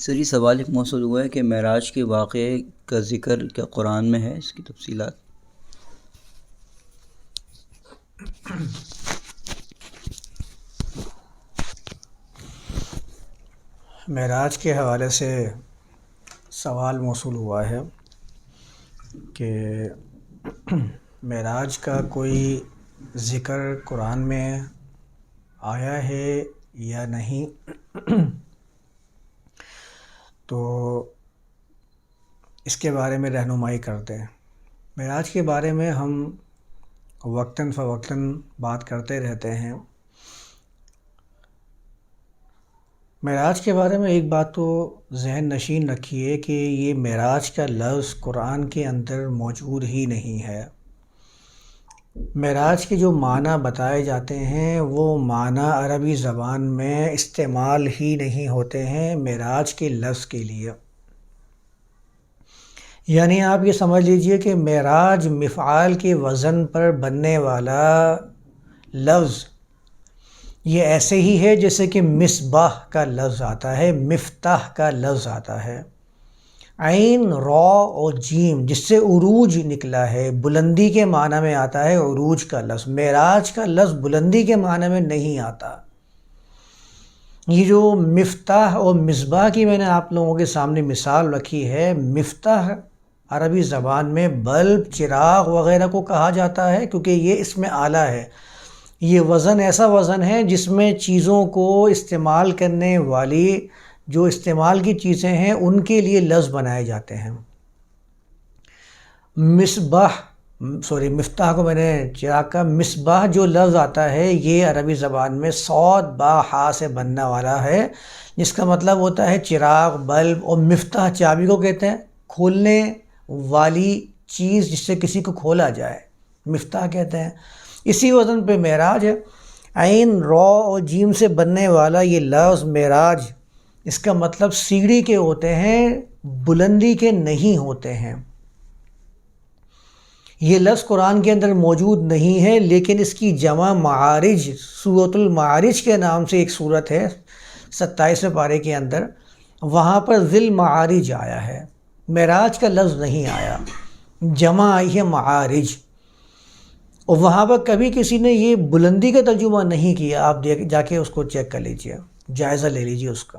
سر یہ سوال ایک موصول ہوا ہے کہ معراج کے واقعے کا ذکر کیا قرآن میں ہے؟ اس کی تفصیلات۔ معراج کے حوالے سے سوال موصول ہوا ہے کہ معراج کا کوئی ذکر قرآن میں آیا ہے یا نہیں۔ تو اس کے بارے میں رہنمائی کرتے ہیں۔ معراج کے بارے میں ہم وقتاً فوقتاً بات کرتے رہتے ہیں۔ معراج کے بارے میں ایک بات تو ذہن نشین رکھیے کہ یہ معراج کا لفظ قرآن کے اندر موجود ہی نہیں ہے۔ معراج کے جو معنی بتائے جاتے ہیں، وہ معنی عربی زبان میں استعمال ہی نہیں ہوتے ہیں معراج کے لفظ کے لیے۔ یعنی آپ یہ سمجھ لیجیے کہ معراج مفعال کے وزن پر بننے والا لفظ یہ ایسے ہی ہے جیسے کہ مصباح کا لفظ آتا ہے، مفتاح کا لفظ آتا ہے۔ عین را اور جیم، جس سے عروج نکلا ہے، بلندی کے معنی میں آتا ہے عروج کا لفظ، معراج کا لفظ بلندی کے معنی میں نہیں آتا۔ یہ جو مفتاح اور مصباح کی میں نے آپ لوگوں کے سامنے مثال رکھی ہے، مفتاح عربی زبان میں بلب، چراغ وغیرہ کو کہا جاتا ہے کیونکہ یہ اس میں آلہ ہے۔ یہ وزن ایسا وزن ہے جس میں چیزوں کو استعمال کرنے والی جو استعمال کی چیزیں ہیں، ان کے لیے لفظ بنائے جاتے ہیں۔ مصباح، سوری، مفتاح کو میں نے چراغ کا مصباح جو لفظ آتا ہے، یہ عربی زبان میں سعود با، ہا سے بننے والا ہے، جس کا مطلب ہوتا ہے چراغ، بلب اور مفتاح چابی کو کہتے ہیں۔ کھولنے والی چیز جس سے کسی کو کھولا جائے، مفتاح کہتے ہیں۔ اسی وزن پہ معراج ہے۔ عین، رو اور جیم سے بننے والا یہ لفظ معراج اس کا مطلب سیڑھی کے ہوتے ہیں، بلندی کے نہیں ہوتے ہیں۔ یہ لفظ قرآن کے اندر موجود نہیں ہے، لیکن اس کی جمع معارج صورت المعارج کے نام سے ایک صورت ہے، ستائیسویں پارے کے اندر۔ وہاں پر ذل معارج آیا ہے۔ معراج کا لفظ نہیں آیا۔ جمع آئی ہے معارج۔ اور وہاں پر کبھی کسی نے یہ بلندی کا ترجمہ نہیں کیا، آپ جا کے اس کو چیک کر لیجیے۔ جائزہ لے لیجیے اس کا۔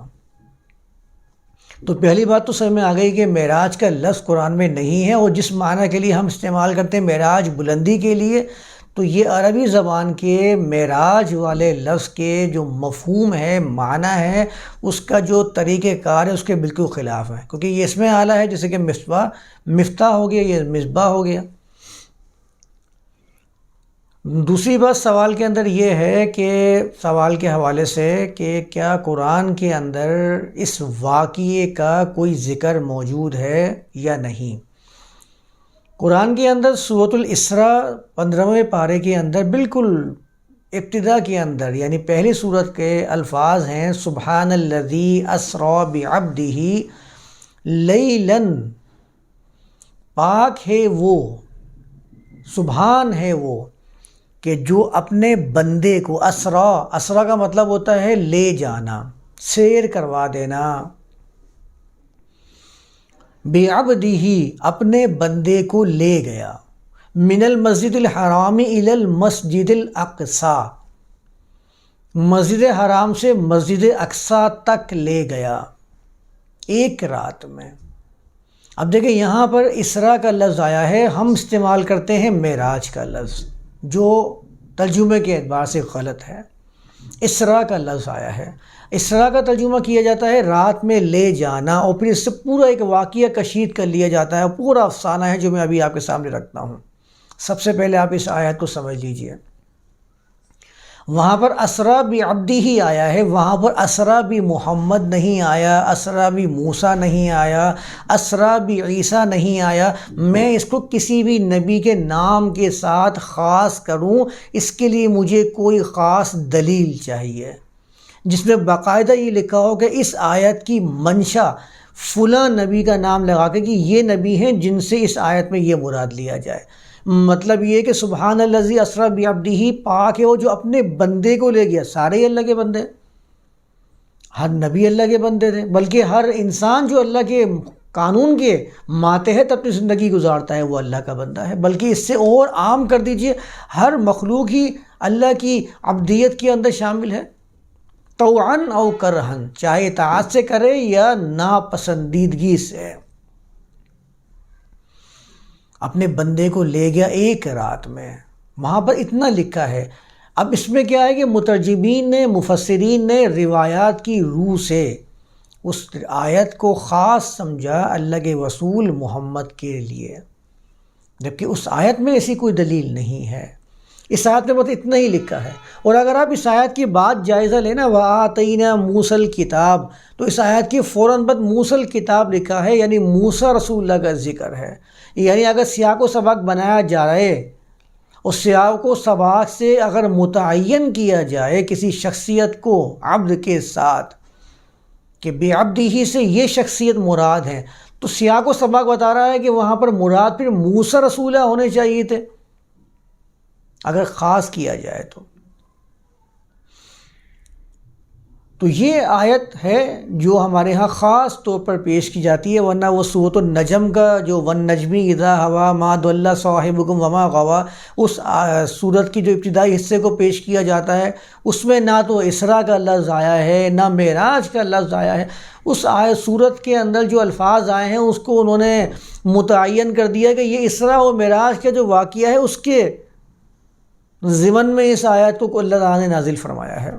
تو پہلی بات تو سمجھ میں آ گئی کہ معراج کا لفظ قرآن میں نہیں ہے اور جس معنی کے لیے ہم استعمال کرتے ہیں معراج بلندی کے لیے، تو یہ عربی زبان کے معراج والے لفظ کے جو مفہوم ہے، معنی ہے، اس کا جو طریقہ کار ہے، اس کے بالکل خلاف ہے۔ کیونکہ یہ اس میں اعلیٰ ہے، جیسے کہ مصباح، مفتاح ہو گیا یہ مصباح ہو گیا۔ دوسری بات سوال کے اندر یہ ہے کہ سوال کے حوالے سے کہ کیا قرآن کے اندر اس واقعے کا کوئی ذکر موجود ہے یا نہیں؟ قرآن کے اندر صورت الاسرا پندرہویں پارے کے اندر بالکل ابتدا کے اندر یعنی پہلی صورت کے الفاظ ہیں، سبحان الذی اسرا بعبدہ لیلن، پاک ہے وہ، سبحان ہے وہ کہ جو اپنے بندے کو اسرا اسرا کا مطلب ہوتا ہے لے جانا، سیر کروا دینا۔ بے ابدی ہی اپنے بندے کو لے گیا۔ من المسجد الحرام الى المسجد الاقصا مسجد حرام سے مسجد اقصا تک لے گیا۔ ایک رات میں۔ اب دیکھیں یہاں پر اسرا کا لفظ آیا ہے، ہم استعمال کرتے ہیں معراج کا لفظ۔ جو ترجمے کے اعتبار سے غلط ہے۔ اسرا کا لفظ آیا ہے۔ اسرا کا ترجمہ کیا جاتا ہے، رات میں لے جانا، اور پھر اس سے پورا ایک واقعہ کشید کر لیا جاتا ہے۔ پورا افسانہ ہے جو میں ابھی آپ کے سامنے رکھتا ہوں۔ سب سے پہلے آپ اس آیت کو سمجھ لیجیے۔ وہاں پر اسرا بھی عبدی ہی آیا ہے۔ وہاں پر اسرا بھی محمد نہیں آیا، اسرا بھی موسا نہیں آیا، اسرا بھی عیسیٰ نہیں آیا۔ میں اس کو کسی بھی نبی کے نام کے ساتھ خاص کروں، اس کے لیے مجھے کوئی خاص دلیل چاہیے۔ جس میں باقاعدہ یہ لکھا ہو کہ اس آیت کی منشا فلاں نبی کا نام لگا کے کہ یہ نبی ہیں جن سے اس آیت میں یہ مراد لیا جائے۔ مطلب یہ کہ سبحان اللّی اسرا ابدی ہی پاک ہے وہ جو اپنے بندے کو لے گیا، سارے ہی اللہ کے بندے ہر نبی اللہ کے بندے تھے، بلکہ ہر انسان جو اللہ کے قانون کے ماتحت اپنی زندگی گزارتا ہے، وہ اللہ کا بندہ ہے۔ بلکہ اس سے اور عام کر دیجیے، ہر مخلوق ہی اللہ کی عبدیت کے اندر شامل ہے۔ توعن او کرہن چاہے اطاعت سے کرے یا ناپسندیدگی سے۔ اپنے بندے کو لے گیا ایک رات میں۔ وہاں پر اتنا لکھا ہے۔ اب اس میں کیا ہے کہ مترجمین نے، مفسرین نے روایات کی روح سے اس آیت کو خاص سمجھا اللہ کے وصول محمد کے لیے۔ جبکہ اس آیت میں ایسی کوئی دلیل نہیں ہے۔ اس آیت میں بس اتنا ہی لکھا ہے۔ اور اگر آپ اس آیت کی بات جائزہ لینا وہ آتعین موسل کتاب تو اس آیت کی فوراً بعد موسل کتاب لکھا ہے یعنی موسا رسول اللہ کا ذکر ہے۔ یعنی اگر سیاق و سبق بنایا جا رہے اس سیاق و سباق سے اگر متعین کیا جائے کسی شخصیت کو عبد کے ساتھ، کہ بے عبدی ہی سے یہ شخصیت مراد ہے، تو سیاق و سبق بتا رہا ہے کہ وہاں پر مراد پھر موسا رسولہ ہونے چاہیے تھے۔ اگر خاص کیا جائے تو۔ تو یہ آیت ہے جو ہمارے ہاں خاص طور پر پیش کی جاتی ہے، ورنہ وہ صوت النجم کا جو ون نجمی ادا ہوا ماد اللہ صاحب وما غوا، اس صورت کی جو ابتدائی حصے کو پیش کیا جاتا ہے، اس میں نہ تو اسرا کا لفظ آیا ہے، نہ معراج کا لفظ آیا ہے۔ اس آئے صورت کے اندر جو الفاظ آئے ہیں، اس کو انہوں نے متعین کر دیا کہ یہ اسرا و معراج کا جو واقعہ ہے، اس کے ضمن میں اس آیت کو اللہ تعالیٰ نے نازل فرمایا ہے۔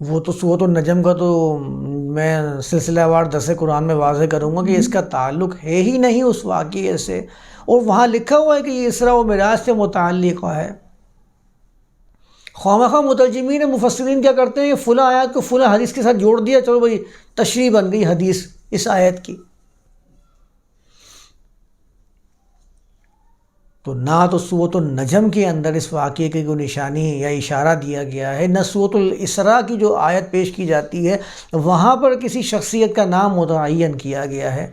وہ تو صوت النجم کا تو میں سلسلہ وار دس قرآن میں واضح کروں گا کہ اس کا تعلق ہے ہی نہیں اس واقعے سے۔ اور وہاں لکھا ہوا ہے کہ یہ اسرا و مراج سے متعلق ہے۔ خواہ خواہ مترجمین مفسرین کیا کرتے ہیں؟ یہ فلاں آیات کو فلاں حدیث کے ساتھ جوڑ دیا، چلو بھائی تشریح بن گئی حدیث اس آیت کی۔ تو نہ تو صوت النجم کے اندر اس واقعے کی کوئی نشانی یا اشارہ دیا گیا ہے، نہ صوت الاسرا کی جو آیت پیش کی جاتی ہے، وہاں پر کسی شخصیت کا نام متعین کیا گیا ہے۔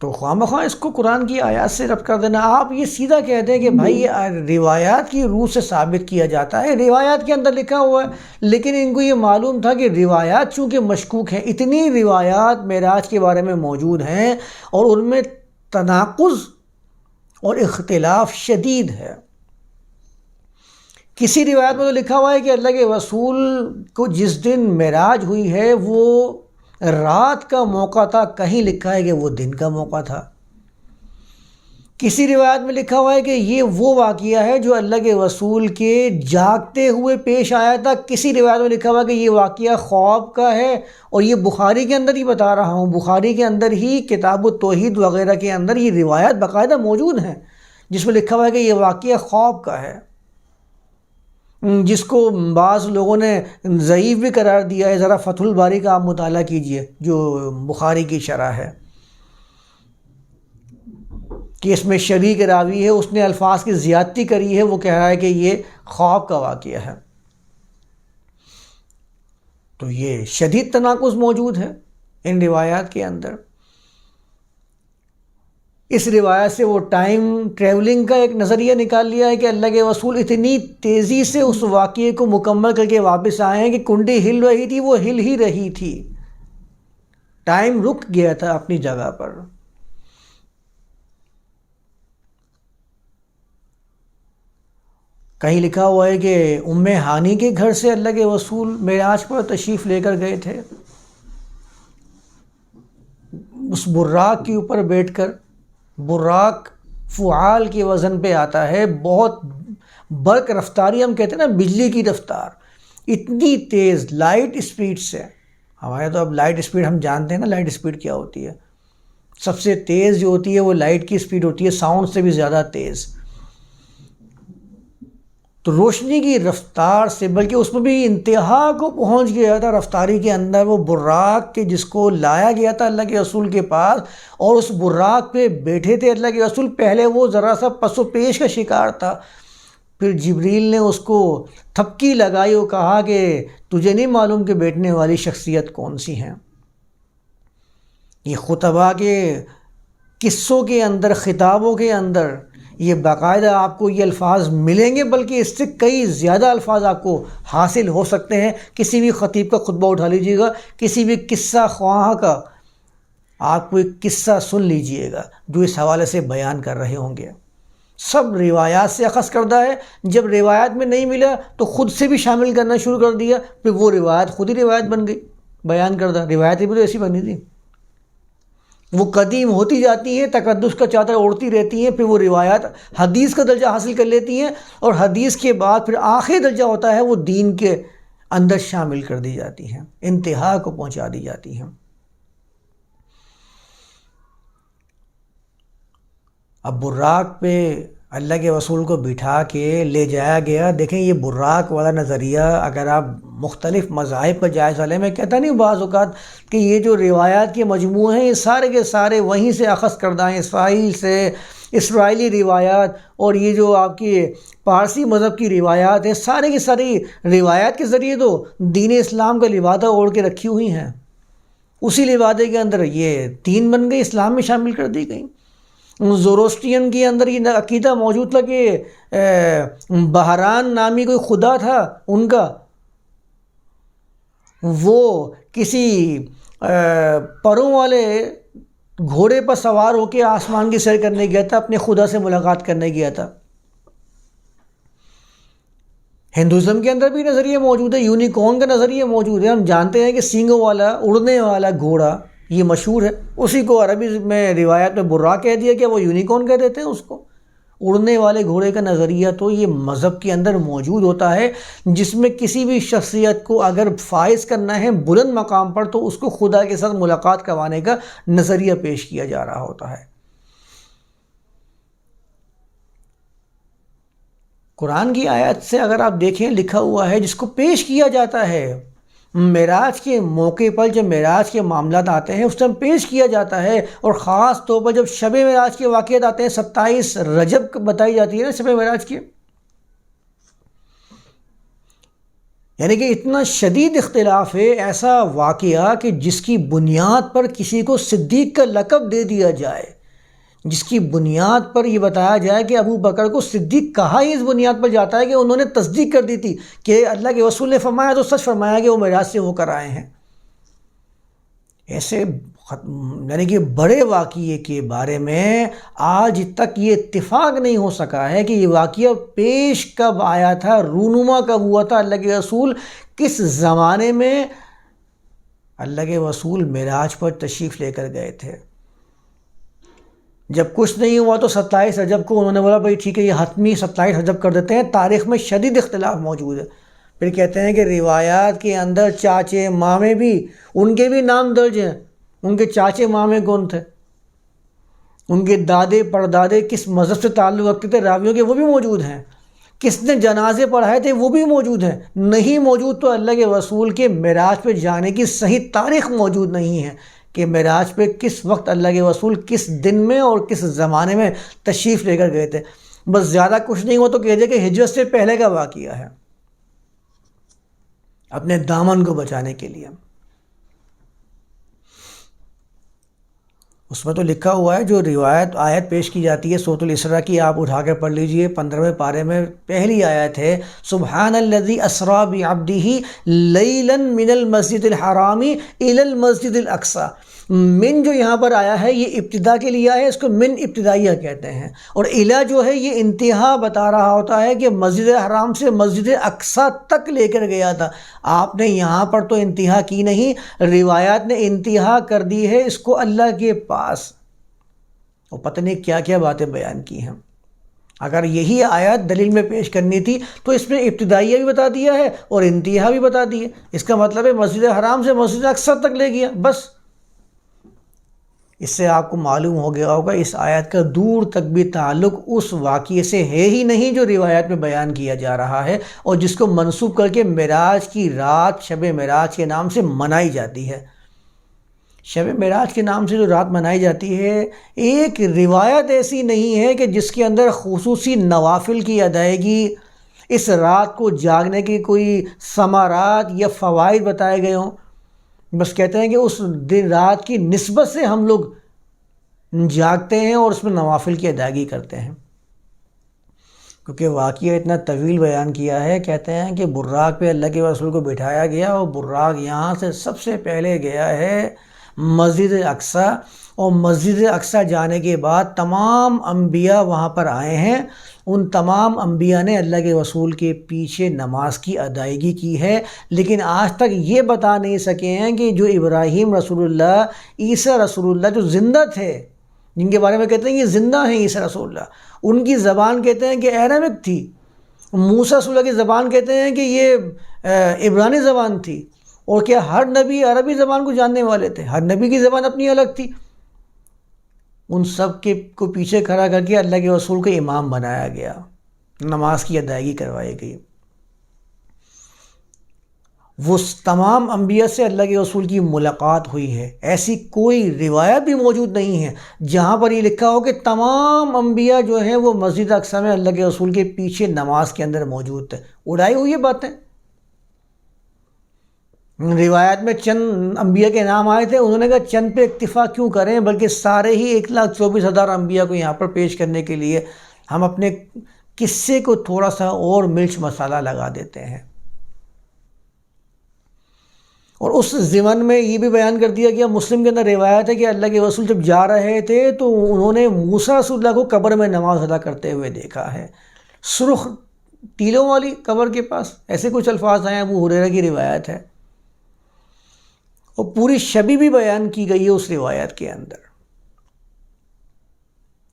تو خواہ مخواہ اس کو قرآن کی آیات سے رب کر دینا، آپ یہ سیدھا کہتے ہیں کہ بھائی یہ روایات کی روح سے ثابت کیا جاتا ہے۔ روایات کے اندر لکھا ہوا ہے، لیکن ان کو یہ معلوم تھا کہ روایات چونکہ مشکوک ہیں، اتنی روایات معراج کے بارے میں موجود ہیں اور ان میں تناقض اور اختلاف شدید ہے۔ کسی روایت میں تو لکھا ہوا ہے کہ اللہ کے رسول کو جس دن معراج ہوئی ہے، وہ رات کا موقع تھا، کہیں لکھا ہے کہ وہ دن کا موقع تھا۔ کسی روایت میں لکھا ہوا ہے کہ یہ وہ واقعہ ہے جو اللہ کے رسول کے جاگتے ہوئے پیش آیا تھا۔ کسی روایت میں لکھا ہوا ہے کہ یہ واقعہ خواب کا ہے اور یہ بخاری کے اندر ہی بتا رہا ہوں۔ بخاری کے اندر ہی کتاب و توحید وغیرہ کے اندر یہ روایت باقاعدہ موجود ہیں جس میں لکھا ہوا ہے کہ یہ واقعہ خواب کا ہے۔ جس کو بعض لوگوں نے ضعیف بھی قرار دیا ہے۔ ذرا فتح الباری کا آپ مطالعہ کیجیے جو بخاری کی شرح ہے۔ کہ اس میں شریک راوی ہے، اس نے الفاظ کی زیادتی کری ہے، وہ کہہ رہا ہے کہ یہ خواب کا واقعہ ہے۔ تو یہ شدید تناقض موجود ہے ان روایات کے اندر۔ اس روایت سے وہ ٹائم ٹریولنگ کا ایک نظریہ نکال لیا ہے کہ اللہ کے وصول اتنی تیزی سے اس واقعے کو مکمل کر کے واپس آئے ہیں کہ کنڈی ہل رہی تھی، وہ ہل ہی رہی تھی۔ ٹائم رک گیا تھا اپنی جگہ پر۔ کہیں لکھا ہوا ہے کہ ام ہانی کے گھر سے اللہ کے وصول معراج پر تشریف لے کر گئے تھے۔ اس براق کے اوپر بیٹھ کر، براق فعال کے وزن پہ آتا ہے، بہت برق رفتاری، ہم کہتے ہیں نا، بجلی کی رفتار۔ اتنی تیز لائٹ اسپیڈ سے۔ ہمارے تو اب لائٹ اسپیڈ ہم جانتے ہیں نا لائٹ اسپیڈ کیا ہوتی ہے۔ سب سے تیز جو ہوتی ہے وہ لائٹ کی اسپیڈ ہوتی ہے ساؤنڈ سے بھی زیادہ تیز۔ تو روشنی کی رفتار سے، بلکہ اس میں بھی انتہا کو پہنچ گیا تھا، رفتاری کے اندر وہ براق کے جس کو لایا گیا تھا اللہ کے رسول کے پاس، اور اس براق پہ بیٹھے تھے اللہ کے رسول۔ پہلے وہ ذرا سا پس و پیش کا شکار تھا۔ پھر جبریل نے اس کو تھپکی لگائی اور کہا کہ تجھے نہیں معلوم کہ بیٹھنے والی شخصیت کون سی ہیں۔ یہ خطبہ کے قصوں کے اندر، خطابوں کے اندر یہ باقاعدہ آپ کو یہ الفاظ ملیں گے، بلکہ اس سے کئی زیادہ الفاظ آپ کو حاصل ہو سکتے ہیں۔ کسی بھی خطیب کا خطبہ اٹھا لیجیے گا، کسی بھی قصہ خواہاں کا آپ کو ایک قصہ سن لیجیے گا جو اس حوالے سے بیان کر رہے ہوں گے۔ سب روایات سے اخذ کردہ ہے۔ جب روایات میں نہیں ملا تو خود سے بھی شامل کرنا شروع کر دیا، پھر وہ روایت خود ہی روایت بن گئی، بیان کردہ۔ روایتیں بھی تو ایسی بنی تھی وہ قدیم ہوتی جاتی ہیں، تقدس کا چادر اوڑھتی رہتی ہیں، پھر وہ روایات حدیث کا درجہ حاصل کر لیتی ہیں اور حدیث کے بعد پھر آخری درجہ ہوتا ہے وہ دین کے اندر شامل کر دی جاتی ہیں، انتہا کو پہنچا دی جاتی ہیں۔ اب براق پہ اللہ کے رسول کو بٹھا کے لے جایا گیا۔ دیکھیں یہ براق والا نظریہ اگر آپ مختلف مذاہب کا جائزہ لیں میں کہتا نہیں بعض اوقات کہ یہ جو روایات کے مجموعے ہیں، یہ سارے کے سارے وہیں سے اخذ کردہ ہیں، اسرائیل سے اسرائیلی روایات اور یہ جو آپ کی پارسی مذہب کی روایات ہیں، سارے کی ساری روایات کے ذریعے تو دین اسلام کا لبادہ اوڑھ کے رکھی ہوئی ہیں۔ اسی لبادے کے اندر یہ تین بن گئی اسلام میں شامل کر دی گئیں۔ زوروسٹین کے اندر یہ عقیدہ موجود تھا کہ بہران نامی کوئی خدا تھا ان کا۔ وہ کسی پروں والے گھوڑے پر سوار ہو کے آسمان کی سیر کرنے گیا تھا، اپنے خدا سے ملاقات کرنے گیا تھا۔ ہندوازم کے اندر بھی نظریہ موجود ہے یونیکون کا نظریہ موجود ہے ہم جانتے ہیں کہ سینگوں والا، اڑنے والا گھوڑا یہ مشہور ہے۔ اسی کو عربی میں روایت میں برا کہہ دیا کہ وہ یونیکون کہہ دیتے ہیں اس کو۔ اڑنے والے گھوڑے کا نظریہ تو یہ مذہب کے اندر موجود ہوتا ہے۔ جس میں کسی بھی شخصیت کو اگر فائز کرنا ہے بلند مقام پر تو اس کو خدا کے ساتھ ملاقات کروانے کا نظریہ پیش کیا جا رہا ہوتا ہے۔ قرآن کی آیت سے اگر آپ دیکھیں، لکھا ہوا ہے، جس کو پیش کیا جاتا ہے معراج کے موقع پر جب معراج کے معاملات آتے ہیں، اس ٹائم پیش کیا جاتا ہے اور خاص طور پر جب شب معراج کے واقعات آتے ہیں، ستائیس رجب بتائی جاتی ہے نا شب معراج کی۔ یعنی کہ اتنا شدید اختلاف ہے ایسا واقعہ کہ جس کی بنیاد پر کسی کو صدیق کا لقب دے دیا جائے۔ جس کی بنیاد پر یہ بتایا جائے کہ ابو بکر کو صدیق کہا ہی اس بنیاد پر جاتا ہے کہ انہوں نے تصدیق کر دی تھی کہ اللہ کے رسول نے فرمایا تو سچ فرمایا کہ وہ معراج سے ہو کر آئے ہیں۔ ایسے یعنی کہ بڑے واقعے کے بارے میں آج تک یہ اتفاق نہیں ہو سکا ہے کہ یہ واقعہ پیش کب آیا تھا، رونما کب ہوا تھا، اللہ کے رسول کس زمانے میں اللہ کے رسول معراج پر تشریف لے کر گئے تھے۔ جب کچھ نہیں ہوا تو ستائیس رجب کو انہوں نے بولا بھائی ٹھیک ہے، یہ حتمی ستائیس رجب کر دیتے ہیں، تاریخ میں شدید اختلاف موجود ہے۔ پھر کہتے ہیں کہ روایات کے اندر چاچے مامے بھی، ان کے بھی نام درج ہیں۔ ان کے چاچے مامے کون تھے ان کے دادے، پردادے کس مذہب سے تعلق رکھتے تھے، راویوں کے وہ بھی موجود ہیں۔ کس نے جنازے پڑھائے تھے، وہ بھی موجود ہیں۔ نہیں موجود تو اللہ کے رسول کے معراج پہ جانے کی صحیح تاریخ موجود نہیں ہے۔ کہ معراج پہ کس وقت اللہ کے رسول کس دن میں اور کس زمانے میں تشریف لے کر گئے تھے۔ بس زیادہ کچھ نہیں ہوا تو کہہ دے کہ ہجرت سے پہلے کا واقعہ ہے۔ اپنے دامن کو بچانے کے لیے۔ اس میں تو لکھا ہوا ہے جو روایت آیت پیش کی جاتی ہے سوت الاسرا کی، آپ اٹھا کے پڑھ لیجیے۔ پندرہویں پارے میں پہلی آیت ہے، سبحان الذي اسرا بعبده ليلا من المسجد الحرامی الى المسجد الاقصى من جو یہاں پر آیا ہے، یہ ابتدا کے لیے آیا ہے، اس کو من ابتدائیہ کہتے ہیں۔ اور الہ جو ہے، یہ انتہا بتا رہا ہوتا ہے کہ مسجد حرام سے مسجد اقصا تک لے کر گیا تھا۔ آپ نے یہاں پر تو انتہا کی نہیں، روایات نے انتہا کر دی ہے اس کو اللہ کے پاس۔ وہ پتہ نہیں کیا کیا باتیں بیان کی ہیں۔ اگر یہی آیات دلیل میں پیش کرنی تھی تو اس میں ابتدائیہ بھی بتا دیا ہے اور انتہا بھی بتا دی ہے۔ اس کا مطلب ہے مسجد حرام سے مسجد اقصا تک لے گیا، بس۔ اس سے آپ کو معلوم ہو گیا ہوگا، اس آیت کا دور تک بھی تعلق اس واقعے سے ہے ہی نہیں جو روایت میں بیان کیا جا رہا ہے اور جس کو منسوخ کر کے معراج کی رات شب معراج کے نام سے منائی جاتی ہے۔ شب معراج کے نام سے جو رات منائی جاتی ہے، ایک روایت ایسی نہیں ہے کہ جس کے اندر خصوصی نوافل کی ادائیگی، اس رات کو جاگنے کی کوئی ثمارات یا فوائد بتائے گئے ہوں۔ بس کہتے ہیں کہ اس دن رات کی نسبت سے ہم لوگ جاگتے ہیں اور اس میں نوافل کی ادائیگی کرتے ہیں۔ کیونکہ واقعہ اتنا طویل بیان کیا ہے، کہتے ہیں کہ براق پہ اللہ کے رسول کو بٹھایا گیا اور براق یہاں سے سب سے پہلے گیا ہے۔ مسجد اقسا اور مسجد اقسا جانے کے بعد تمام انبیاء وہاں پر آئے ہیں۔ ان تمام انبیاء نے اللہ کے رسول کے پیچھے نماز کی ادائیگی کی ہے۔ لیکن آج تک یہ بتا نہیں سکے ہیں کہ جو ابراہیم رسول اللہ، عیسیٰ رسول اللہ جو زندہ تھے، جن کے بارے میں کہتے ہیں یہ زندہ ہیں عیسیٰ رسول اللہ، ان کی زبان کہتے ہیں کہ ایرمک تھی۔ موسیٰ رسول اللہ کی زبان کہتے ہیں کہ یہ عبرانی زبان تھی۔ اور کیا ہر نبی عربی زبان کو جاننے والے تھے؟ ہر نبی کی زبان اپنی الگ تھی۔ ان سب کے کو پیچھے کھڑا کر کے اللہ کے رسول کو امام بنایا گیا۔ نماز کی ادائیگی کروائی گئی۔ وہ تمام انبیاء سے اللہ کے رسول کی ملاقات ہوئی ہے۔ ایسی کوئی روایت بھی موجود نہیں ہے جہاں پر یہ لکھا ہو کہ تمام انبیاء جو ہیں وہ مسجد اقسام اللہ کے رسول کے پیچھے نماز کے اندر موجود تھے۔ اڑائی ہوئی باتیں؟ روایت میں چند انبیاء کے نام آئے تھے، انہوں نے کہا چند پہ اکتفا کیوں کریں؟ بلکہ سارے ہی ایک لاکھ چوبیس ہزار انبیاء کو یہاں پر پیش کرنے کے لیے ہم اپنے قصے کو تھوڑا سا اور مرچ مسالہ لگا دیتے ہیں۔ اور اس زمن میں یہ بھی بیان کر دیا گیا، مسلم کے اندر روایت ہے کہ اللہ کے رسول جب جا رہے تھے تو انہوں نے موسا رسول اللہ کو قبر میں نماز ادا کرتے ہوئے دیکھا ہے۔ سرخ ٹیلوں والی قبر کے پاس، ایسے کچھ الفاظ آئے ہیں وہ حریرہ کی روایت ہے۔ اور پوری شبی بھی بیان کی گئی ہے اس روایت کے اندر۔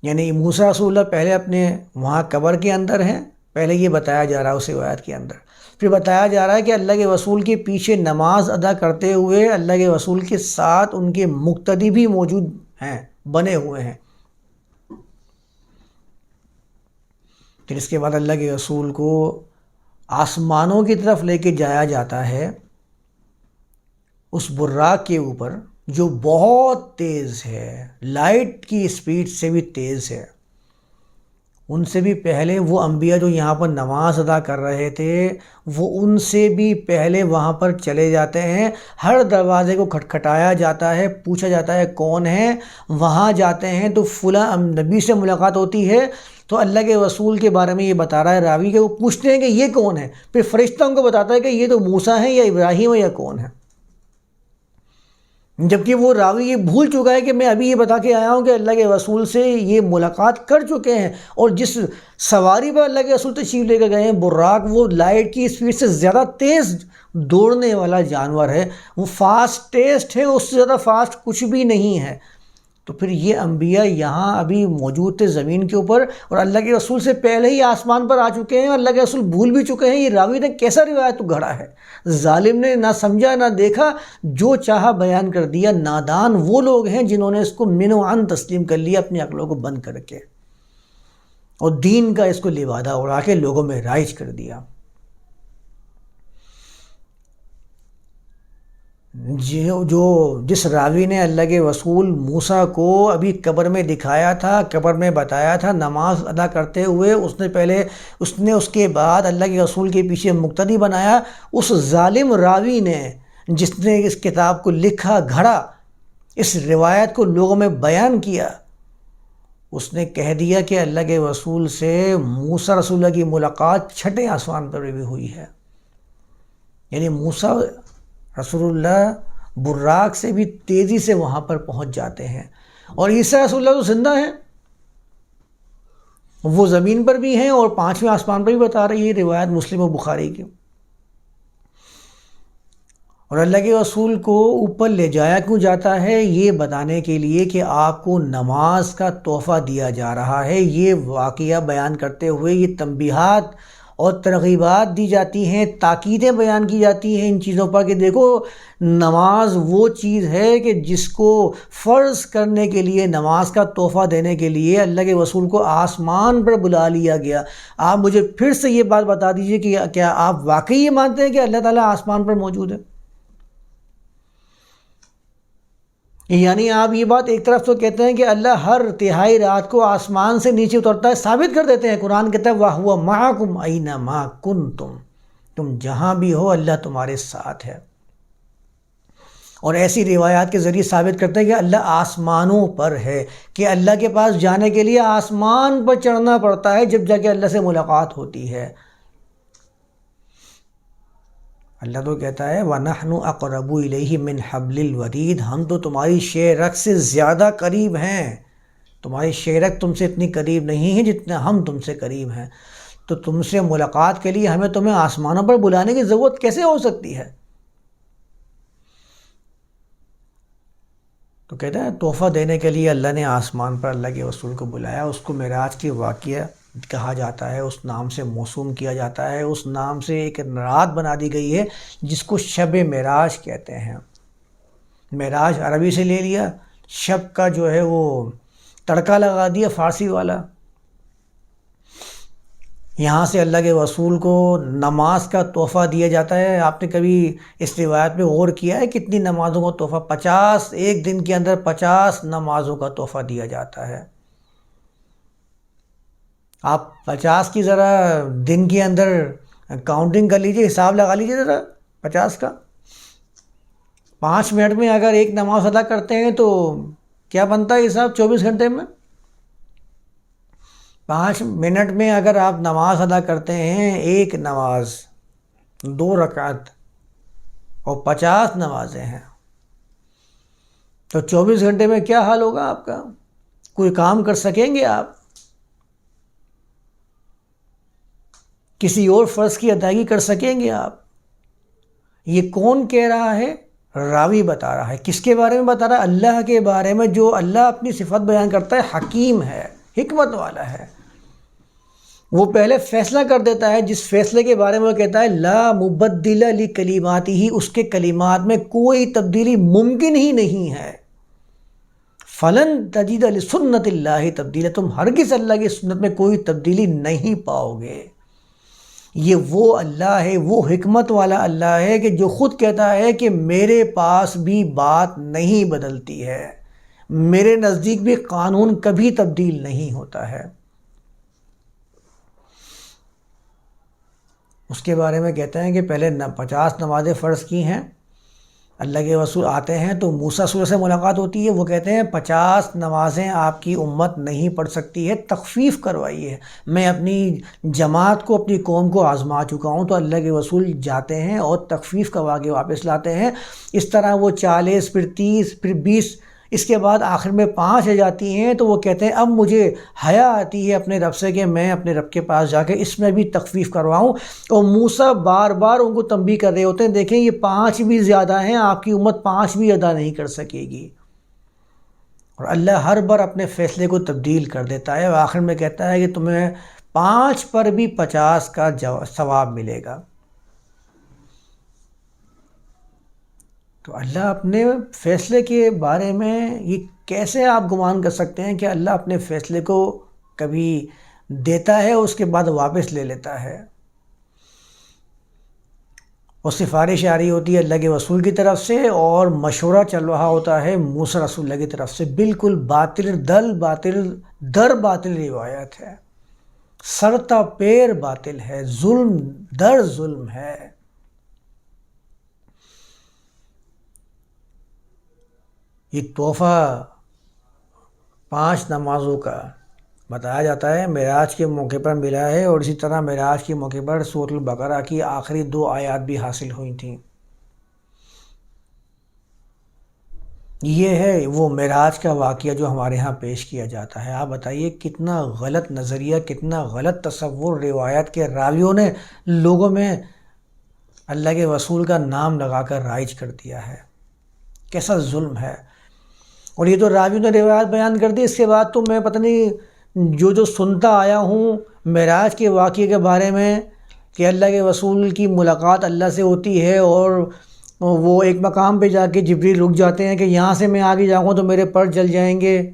یعنی موسا رسول اللہ پہلے اپنے وہاں قبر کے اندر ہیں، پہلے یہ بتایا جا رہا ہے اس روایت کے اندر۔ پھر بتایا جا رہا ہے کہ اللہ کے رسول کے پیچھے نماز ادا کرتے ہوئے اللہ کے رسول کے ساتھ ان کے مقتدی بھی موجود ہیں، بنے ہوئے ہیں۔ پھر اس کے بعد اللہ کے رسول کو آسمانوں کی طرف لے کے جایا جاتا ہے۔ اس براق کے اوپر جو بہت تیز ہے، لائٹ کی اسپیڈ سے بھی تیز ہے۔ ان سے بھی پہلے وہ انبیاء جو یہاں پر نماز ادا کر رہے تھے، وہ ان سے بھی پہلے وہاں پر چلے جاتے ہیں۔ ہر دروازے کو کھٹکھٹایا جاتا ہے، پوچھا جاتا ہے کون ہے۔ وہاں جاتے ہیں تو فلاں نبی سے ملاقات ہوتی ہے۔ تو اللہ کے رسول کے بارے میں یہ بتا رہا ہے راوی کہ وہ پوچھتے ہیں کہ یہ کون ہے؟ پھر فرشتہ ان کو بتاتا ہے کہ یہ تو موسا ہے یا ابراہیم ہے یا کون ہے؟ جبکہ وہ راوی یہ بھول چکا ہے کہ میں ابھی یہ بتا کے آیا ہوں کہ اللہ کے رسول سے یہ ملاقات کر چکے ہیں اور جس سواری پر اللہ کے رسول تشریف لے کے گئے ہیں براق وہ لائٹ کی اسپیڈ سے زیادہ تیز دوڑنے والا جانور ہے۔ وہ فاسٹ ٹیسٹ ہے، اس سے زیادہ فاسٹ کچھ بھی نہیں ہے۔ تو پھر یہ انبیاء یہاں ابھی موجود تھے زمین کے اوپر اور اللہ کے رسول سے پہلے ہی آسمان پر آ چکے ہیں اور اللہ کے رسول بھول بھی چکے ہیں، یہ راوی نے کیسا روایت گھڑا ہے؟ ظالم نے نہ سمجھا نہ دیکھا، جو چاہا بیان کر دیا، نادان وہ لوگ ہیں جنہوں نے اس کو من و عن تسلیم کر لیا، اپنی عقلوں کو بند کر کے اور دین کا اس کو لبادہ اڑا کے لوگوں میں رائج کر دیا۔ جی، جو جس راوی نے اللہ کے رسول موسا کو ابھی قبر میں دکھایا تھا، قبر میں بتایا تھا، نماز ادا کرتے ہوئے اس نے پہلے، اس نے اس کے بعد اللہ کے رسول کے پیچھے مقتدی بنایا۔ اس ظالم راوی نے جس نے اس کتاب کو لکھا، گھڑا، اس روایت کو لوگوں میں بیان کیا، اس نے کہہ دیا کہ اللہ کے رسول سے موسا رسول اللہ کی ملاقات چھٹے آسمان پر بھی ہوئی ہے۔ یعنی موسا رسول اللہ براق سے بھی تیزی سے وہاں پر پہنچ جاتے ہیں۔ اور عیسیٰ رسول اللہ تو زندہ ہیں۔ وہ زمین پر بھی ہیں اور پانچویں آسمان پر بھی بتا رہی ہے روایت مسلم و بخاری کی۔ اور اللہ کے رسول کو اوپر لے جایا کیوں جاتا ہے؟ یہ بتانے کے لیے کہ آپ کو نماز کا تحفہ دیا جا رہا ہے۔ یہ واقعہ بیان کرتے ہوئے یہ تنبیہات اور ترغیبات دی جاتی ہیں، تاکیدیں بیان کی جاتی ہیں ان چیزوں پر کہ دیکھو، نماز وہ چیز ہے کہ جس کو فرض کرنے کے لیے، نماز کا تحفہ دینے کے لیے اللہ کے رسول کو آسمان پر بلا لیا گیا۔ آپ مجھے پھر سے یہ بات بتا دیجیے کہ کیا آپ واقعی یہ مانتے ہیں کہ اللہ تعالیٰ آسمان پر موجود ہے؟ یعنی آپ یہ بات ایک طرف تو کہتے ہیں کہ اللہ ہر تہائی رات کو آسمان سے نیچے اترتا ہے، ثابت کر دیتے ہیں قرآن کہتا ہے واہ ہوا ماں کم آئینہ ماں کن تم تم جہاں بھی ہو، اللہ تمہارے ساتھ ہے۔ اور ایسی روایات کے ذریعے ثابت کرتے ہیں کہ اللہ آسمانوں پر ہے کہ اللہ کے پاس جانے کے لیے آسمان پر چڑھنا پڑتا ہے جب جا کے اللہ سے ملاقات ہوتی ہے۔ اللہ تو کہتا ہے، وَنَحْنُ أَقْرَبُ إِلَيْهِ مِنْ حَبْلِ الْوَرِيدِ۔ ہم تو تمہاری شیرک سے زیادہ قریب ہیں۔ تمہاری شیرک تم سے اتنی قریب نہیں ہے جتنا ہم تم سے قریب ہیں۔ تو تم سے ملاقات کے لیے ہمیں تمہیں آسمانوں پر بلانے کی ضرورت کیسے ہو سکتی ہے؟ تو کہتے ہیں تحفہ دینے کے لیے اللہ نے آسمان پر اللہ کے رسول کو بلایا، اس کو معراج کی واقعہ کہا جاتا ہے، اس نام سے موسوم کیا جاتا ہے، اس نام سے ایک رات بنا دی گئی ہے، جس کو شب معراج کہتے ہیں۔ معراج عربی سے لے لیا، شب کا جو ہے وہ تڑکا لگا دیا، فارسی والا۔ یہاں سے اللہ کے رسول کو نماز کا تحفہ دیا جاتا ہے۔ آپ نے کبھی اس روایت میں غور کیا ہے، کتنی نمازوں کا تحفہ؟ پچاس، ایک دن کے اندر پچاس نمازوں کا تحفہ دیا جاتا ہے۔ آپ پچاس کی ذرا دن کے اندر کاؤنٹنگ کر لیجیے، حساب لگا لیجیے ذرا پچاس کا۔ پانچ منٹ میں اگر ایک نماز ادا کرتے ہیں تو کیا بنتا ہے حساب چوبیس گھنٹے میں؟ پانچ منٹ میں اگر آپ نماز ادا کرتے ہیں، ایک نماز، دو رکعت اور پچاس نمازیں ہیں، تو چوبیس گھنٹے میں کیا حال ہوگا آپ کا؟ کوئی کام کر سکیں گے آپ؟ کسی اور فرض کی ادائیگی کر سکیں گے آپ؟ یہ کون کہہ رہا ہے؟ راوی بتا رہا ہے۔ کس کے بارے میں بتا رہا ہے؟ اللہ کے بارے میں جو اللہ اپنی صفت بیان کرتا ہے، حکیم ہے، حکمت والا ہے۔ وہ پہلے فیصلہ کر دیتا ہے، جس فیصلے کے بارے میں وہ کہتا ہے، لا مبدل علی کلیماتی ہی، اس کے کلیمات میں کوئی تبدیلی ممکن ہی نہیں ہے۔ فلن تجید علی سنت اللہ تبدیل تم ہرگز اللہ کی سنت میں کوئی تبدیلی نہیں پاؤ گے۔ یہ وہ اللہ ہے، وہ حکمت والا اللہ ہے کہ جو خود کہتا ہے کہ میرے پاس بھی بات نہیں بدلتی ہے۔ میرے نزدیک بھی قانون کبھی تبدیل نہیں ہوتا ہے۔ اس کے بارے میں کہتے ہیں کہ پہلے پچاس نمازیں فرض کی ہیں۔ اللہ کے رسول آتے ہیں تو موسا سور سے ملاقات ہوتی ہے، وہ کہتے ہیں، پچاس نمازیں آپ کی امت نہیں پڑھ سکتی ہے، تخفیف کروائی ہے۔ میں اپنی جماعت کو، اپنی قوم کو آزما چکا ہوں تو اللہ کے رسول جاتے ہیں اور تخفیف کروا کے واپس لاتے ہیں۔ اس طرح وہ چالیس، پھر تیس، پھر بیس اس کے بعد آخر میں پانچ آ جاتی ہیں تو وہ کہتے ہیں، اب مجھے حیا آتی ہے اپنے رب سے کہ میں اپنے رب کے پاس جا کے اس میں بھی تخفیف کرواؤں۔ اور موسا بار بار ان کو تنبی کر رہے ہوتے ہیں۔ دیکھیں، یہ پانچ بھی زیادہ ہیں، آپ کی امت پانچ بھی ادا نہیں کر سکے گی۔ اور اللہ ہر بار اپنے فیصلے کو تبدیل کر دیتا ہے۔ اور آخر میں کہتا ہے کہ تمہیں پانچ پر بھی پچاس کا ثواب ملے گا۔ تو اللہ اپنے فیصلے کے بارے میں یہ کیسے آپ گمان کر سکتے ہیں کہ اللہ اپنے فیصلے کو کبھی دیتا ہے اس کے بعد واپس لے لیتا ہے؟ اور سفارش آ رہی ہوتی ہے اللہ کے رسول کی طرف سے اور مشورہ چل رہا ہوتا ہے موسیٰ رسول اللہ کی طرف سے۔ بالکل باطل دل، باطل در، باطل روایت ہے۔ سرتا پیر باطل ہے، ظلم در ظلم ہے۔ یہ تحفہ پانچ نمازوں کا بتایا جاتا ہے۔ معراج کے موقع پر ملا ہے اور اسی طرح معراج کے موقع پر سورت البقرہ کی آخری دو آیات بھی حاصل ہوئی تھیں۔ یہ ہے وہ معراج کا واقعہ جو ہمارے ہاں پیش کیا جاتا ہے۔ آپ بتائیے کتنا غلط نظریہ، کتنا غلط تصور روایت کے راویوں نے لوگوں میں اللہ کے رسول کا نام لگا کر رائج کر دیا ہے۔ کیسا ظلم ہے۔ اور یہ تو راوی نے روایت بیان کر دی، اس کے بعد تو میں پتہ نہیں جو جو سنتا آیا ہوں معراج کے واقعے کے بارے میں کہ اللہ کے رسول کی ملاقات اللہ سے ہوتی ہے اور وہ ایک مقام پہ جا کے جبری رک جاتے ہیں کہ یہاں سے میں آگے جاؤں گا تو میرے پر جل جائیں گے۔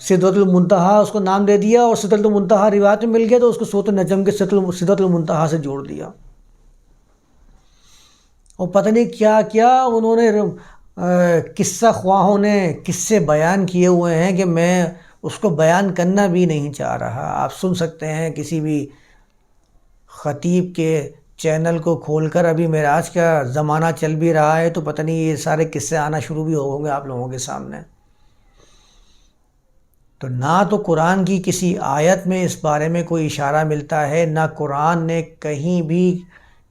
صدرت المنتہا، اس کو نام دے دیا اور صدرت المنتہا روایت میں مل گیا تو اس کو سوت نجم کے صدرت المنتہا سے جوڑ دیا۔ اور پتہ نہیں کیا کیا انہوں نے قصہ خواہوں نے قصے بیان کیے ہوئے ہیں کہ میں اس کو بیان کرنا بھی نہیں چاہ رہا۔ آپ سن سکتے ہیں کسی بھی خطیب کے چینل کو کھول کر ابھی معراج کا زمانہ چل بھی رہا ہے تو پتہ نہیں یہ سارے قصے آنا شروع بھی ہوں گے آپ لوگوں کے سامنے۔ تو نہ تو قرآن کی کسی آیت میں اس بارے میں کوئی اشارہ ملتا ہے، نہ قرآن نے کہیں بھی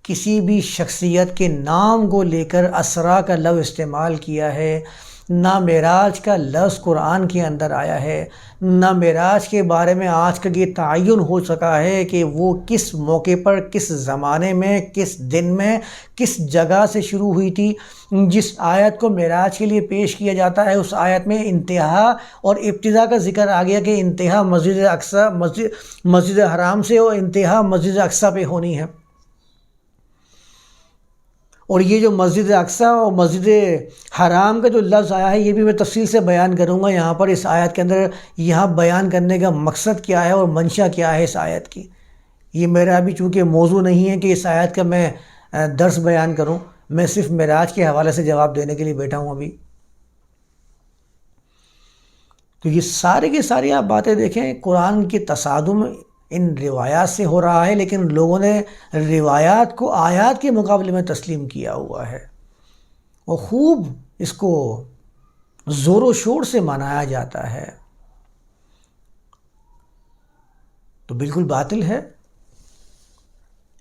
کسی بھی شخصیت کے نام کو لے کر اسرا کا لفظ استعمال کیا ہے، نہ معراج کا لفظ قرآن کے اندر آیا ہے، نہ معراج کے بارے میں آج تک یہ تعین ہو سکا ہے کہ وہ کس موقع پر، کس زمانے میں، کس دن میں، کس جگہ سے شروع ہوئی تھی، جس آیت کو معراج کے لیے پیش کیا جاتا ہے، اس آیت میں انتہا اور ابتدا کا ذکر آ گیا کہ انتہا مسجد اقصہ مسجد مسجد حرام سے اور انتہا مسجد اقصہ پہ ہونی ہے۔ اور یہ جو مسجد اقصہ اور مسجد حرام کا جو لفظ آیا ہے، یہ بھی میں تفصیل سے بیان کروں گا۔ یہاں پر اس آیت کے اندر یہاں بیان کرنے کا مقصد کیا ہے اور منشا کیا ہے اس آیت کی۔ یہ میرا ابھی چونکہ موضوع نہیں ہے کہ اس آیت کا میں درس بیان کروں، میں صرف معراج کے حوالے سے جواب دینے کے لیے بیٹھا ہوں ابھی۔ تو یہ سارے کی ساری آپ باتیں دیکھیں، قرآن کی تصادم ان روایات سے ہو رہا ہے، لیکن لوگوں نے روایات کو آیات کے مقابلے میں تسلیم کیا ہوا ہے۔ وہ خوب اس کو زور و شور سے منایا جاتا ہے۔ تو بالکل باطل ہے۔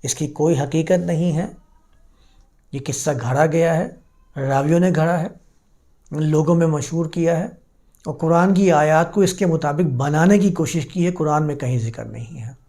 اس کی کوئی حقیقت نہیں ہے۔ یہ قصہ گھڑا گیا ہے، راویوں نے گھڑا ہے، لوگوں میں مشہور کیا ہے۔ اور قرآن کی آیات کو اس کے مطابق بنانے کی کوشش کی ہے، قرآن میں کہیں ذکر نہیں ہے۔